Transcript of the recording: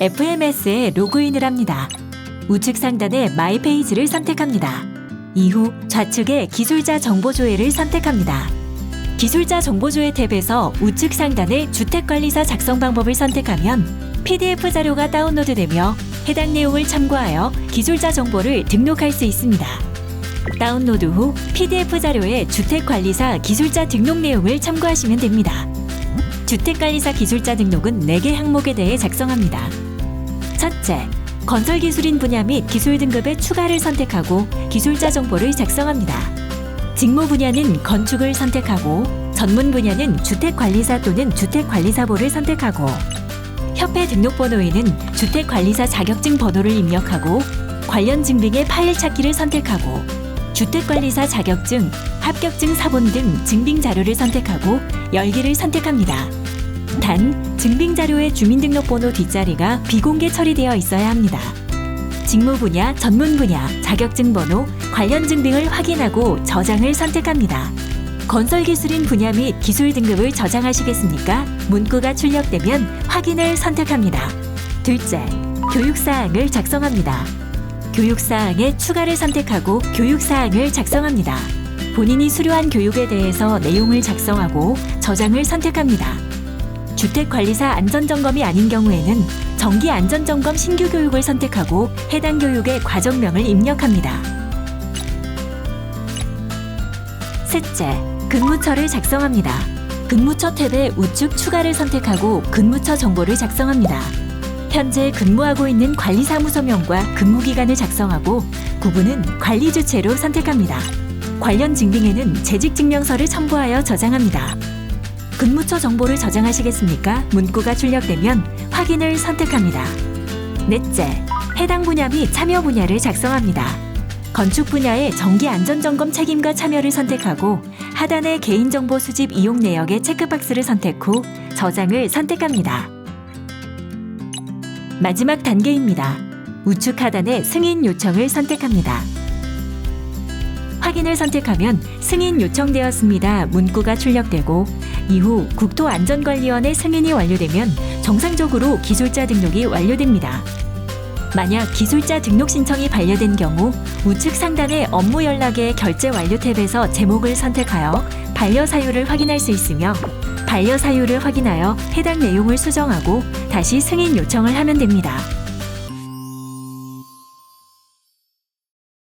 FMS에 로그인을 합니다. 우측 상단의 마이 페이지를 선택합니다. 이후 좌측의 기술자 정보 조회를 선택합니다. 기술자 정보 조회 탭에서 우측 상단의 주택관리사 작성 방법을 선택하면 PDF 자료가 다운로드되며 해당 내용을 참고하여 기술자 정보를 등록할 수 있습니다. 다운로드 후 PDF 자료에 주택관리사 기술자 등록 내용을 참고하시면 됩니다. 주택관리사 기술자 등록은 4개 항목에 대해 작성합니다. 첫째, 건설기술인 분야 및 기술 등급의 추가를 선택하고 기술자 정보를 작성합니다. 직무 분야는 건축을 선택하고 전문 분야는 주택관리사 또는 주택관리사보를 선택하고 협회 등록번호에는 주택관리사 자격증 번호를 입력하고 관련 증빙의 파일 찾기를 선택하고 주택관리사 자격증, 합격증 사본 등 증빙 자료를 선택하고 열기를 선택합니다. 단, 증빙 자료의 주민등록번호 뒷자리가 비공개 처리되어 있어야 합니다. 직무 분야, 전문 분야, 자격증 번호, 관련 증빙을 확인하고 저장을 선택합니다. 건설 기술인 분야 및 기술 등급을 저장하시겠습니까? 문구가 출력되면 확인을 선택합니다. 둘째, 교육사항을 작성합니다. 교육사항에 추가를 선택하고 교육사항을 작성합니다. 본인이 수료한 교육에 대해서 내용을 작성하고 저장을 선택합니다. 주택관리사 안전점검이 아닌 경우에는 정기 안전점검 신규 교육을 선택하고 해당 교육의 과정명을 입력합니다. 셋째, 근무처를 작성합니다. 근무처 탭의 우측 추가를 선택하고 근무처 정보를 작성합니다. 현재 근무하고 있는 관리사무소명과 근무기간을 작성하고 구분은 관리 주체로 선택합니다. 관련 증빙에는 재직증명서를 첨부하여 저장합니다. 근무처 정보를 저장하시겠습니까? 문구가 출력되면 확인을 선택합니다. 넷째, 해당 분야 및 참여 분야를 작성합니다. 건축 분야의 정기 안전 점검 책임과 참여를 선택하고 하단의 개인정보 수집 이용 내역의 체크박스를 선택 후 저장을 선택합니다. 마지막 단계입니다. 우측 하단의 승인 요청을 선택합니다. 확인을 선택하면 승인 요청되었습니다. 문구가 출력되고 이후 국토안전관리원의 승인이 완료되면 정상적으로 기술자 등록이 완료됩니다. 만약 기술자 등록 신청이 반려된 경우 우측 상단의 업무 연락의 결제 완료 탭에서 제목을 선택하여 반려 사유를 확인할 수 있으며 반려 사유를 확인하여 해당 내용을 수정하고 다시 승인 요청을 하면 됩니다.